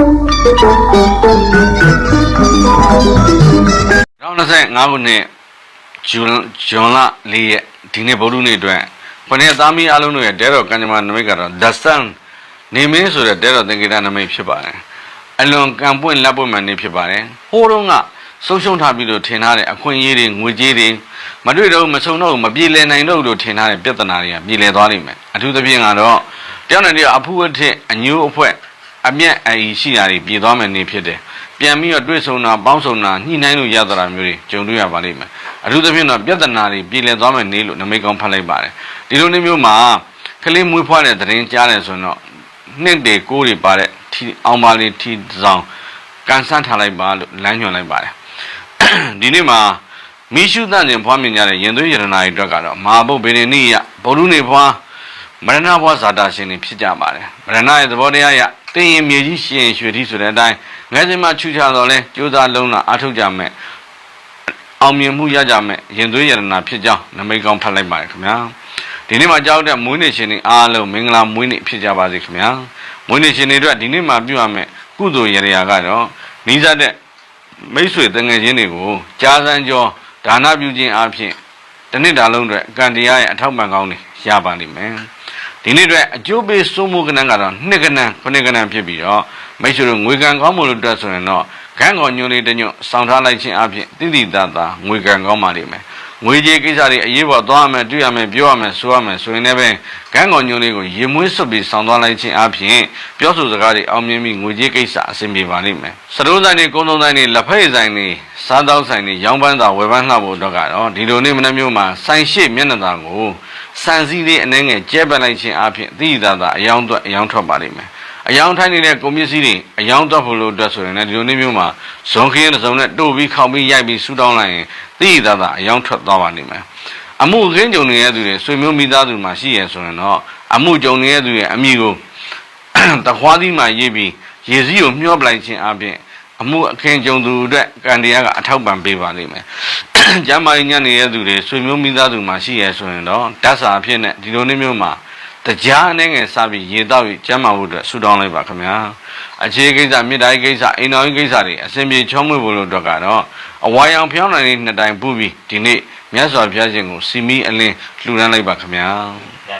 2025ခုနှစ်ဇွန်ဇွန်လ၄ရက်ဒီနေ့ဗုဒ္ဓနေ့အတွက်ခொနည်းသားမီးအလုံးတို့ရဲ့တဲတော်ကံကြမ္မာနမိတ်ကတော့ The Sun နေမင်းဆိုတဲ့တဲတော်သင်္ကေတနမိတ်ဖြစ်ပါတယ်အလွန်ကံပွင့်လက်ပွင့်မှန်နေဖြစ်ပါတယ်ဟိုးတော့ကဆုံးရှုံးထားပြီးလို့ထင်ထားတဲ့အခွင့်အရေးတွေငွေကြေးတွေမတွေ့တော့မဆုံတော့မပြေလည်နိုင်တော့လို့ထင်ထားတဲ့ပြဿနာတွေကပြေလည်သွားလိမ့်မယ်အထူးသဖြင့်ကတော့တယောက်နဲ့တယောက်အဖူအထစ်အညိုးအဖွဲ အမျက်အည်ရှိတာတွေပြေသွားမယ်နေဖြစ်တယ်ပြန်ပြီးတော့တွေ့ဆုံတာပေါင်းဆုံတာညှိနှိုင်းလို့ရသလားမျိုးတွေကြုံတွေ့ရပါလိမ့်မယ်အထူးသဖြင့်တော့ပြဿနာတွေပြေလည်သွားမယ်နေလို့နမိတ်ကောင်းဖတ်လိုက်ပါတယ်ဒီလိုနေမျိုးမှာကလေးမွေးဖွားတဲ့သတင်းကြားတယ်ဆိုတော့နှစ်တွေကိုးတွေပါတဲ့ထီအောင်ပါလေးထီဆောင်ကန်ဆန်းထားလိုက်ပါလို့လမ်းညွှန်လိုက်ပါတယ်ဒီနေ့မှာမိရှုသန့်ကျင်ဖွားမြင်ကြတဲ့ရင်သွေးရတနာတွေအတွက်ကတော့မဟာဘုတ်ဗေဒနိယဗုဒ္ဓနေဖွား မရဏဘွားဇာတာရှင်တွေဖြစ်ကြပါတယ်မရဏရဲ့သဘောတရားအရတင်းရင်မြေကြီးရှင်ရွှေတိဆိုတဲ့အတိုင်းငယ်စဉ်မှချူချတော့လဲကြိုးစားလုံးလာအထုတ်ကြမယ်အောင်မြင်မှုရကြမယ်ရင်သွေးရတနာဖြစ်ကြောင်းနမိတ်ကောင်းဖတ်လိုက်ပါတယ်ခင်ဗျာဒီနေ့မှာကြောက်တဲ့မွေးနေ့ရှင်တွေအားလုံးမင်္ဂလာမွေးနေ့ဖြစ်ကြပါစေခင်ဗျာမွေးနေ့ရှင်တွေအတွက်ဒီနေ့မှာပြုရမယ်ကုသိုလ်ရရာကတော့နီးစပ်တဲ့မိတ်ဆွေတငယ်ချင်းတွေကိုကြားစမ်းကြောဒါနပြုခြင်းအပြင်တစ်နှစ်တာလုံးအတွက်ကံတရားရဲ့အထောက်ပံ့ကောင်းတွေရပါလိမ့်မယ် ဒီနေ့အတွက်အကျိုးပေးစိုးမိုးကဏ္ဍကတော့နှစ်ကဏ္ဍခုနှစ်ကဏ္ဍဖြစ်ပြီးတော့မိတ်ဆွေတို့ငွေကံကောင်းမှုလို့တွက်ဆိုရင်တော့ကံကောညွန်လေးတစ်ညွတ်စောင့်ထားလိုက်ခြင်းအပြင်တိတိတသာငွေကံကောင်းပါလိမ့်မယ်ငွေကြေးကိစ္စတွေအရေးပေါ်သွားရမယ်တွေ့ရမယ်ပြောရမယ်ဆိုရမယ်ဆိုရင်လည်းပဲကံကောညွန်လေးကိုရေမွေးစွပ်ပြီးစောင့်သွားလိုက်ခြင်းအပြင်ပြောဆိုစကားတွေအောင်မြင်ပြီးငွေကြေးကိစ္စအဆင်ပြေပါလိမ့်မယ်စတိုးဆိုင်တွေကုန်းသုံးဆိုင်တွေလက်ဖက်ဆိုင်တွေစားတောက်ဆိုင်တွေရောင်းပန်းသာဝယ်ပန်းလှဖို့တော့ကတော့ဒီလိုနေ့မနေ့မျိုးမှာဆိုင်ရှိမျက်နှာသာကို စံစည်းလေးအနှဲငယ်ကျဲပက်လိုက်ခြင်းအပြင်တိတိတသာအယောင်းသွက်အယောင်းထွက်ပါလိမ့်မယ်အယောင်ထိုင်းနေတဲ့ကုန်ပစ္စည်းတွေအယောင်တော့ဖို့လို့အတွက်ဆိုရင်လည်းဒီလိုနေ့မျိုးမှာဇွန်ခင်းတစ်စုံနဲ့တို့ပြီးခေါက်ပြီးရိုက်ပြီးဆူတောင်းလိုက်ရင်သိရတာအယောင်ထွက်သွားပါလိမ့်မယ်အမှုခင်းကြုံနေတဲ့သူတွေဆွေမျိုးမိသားစုမှာရှိရဆိုရင်တော့အမှုကြုံနေတဲ့သူရဲ့အမိကိုတခွားသီးမှာရေးပြီးရေစည်းကိုမျောပလိုက်ခြင်းအပြင် အမှုအခင်းကြုံသူအတွက်ကံတရားကအထောက်ပံ့ပေးပါလိမ့်မယ်။ကျမ်းမာရေးညံ့နေတဲ့သူတွေဆွေမျိုးမိသားစုမှာရှိရဆိုရင်တော့ဓာတ်စာအဖြစ်နဲ့ဒီလိုနေ့မျိုးမှာတရားအနေငယ်စပြီးရေတော့ပြီးကျမ်းမာဖို့အတွက်ဆူတောင်းလိုက်ပါခင်ဗျာအခြေကိစ္စမြေတိုင်းကိစ္စအိမ်တော်ကြီးကိစ္စတွေအစဉ်ပြေချောမွေ့ဖို့လို့အတွက်ကတော့အဝိုင်းအောင်ဖျောင်းနိုင်တဲ့နှစ်တိုင်ပူပြီးဒီနေ့မြတ်စွာဘုရားရှင်ကိုစီမီအလင်းလှူဒန်းလိုက်ပါခင်ဗျာ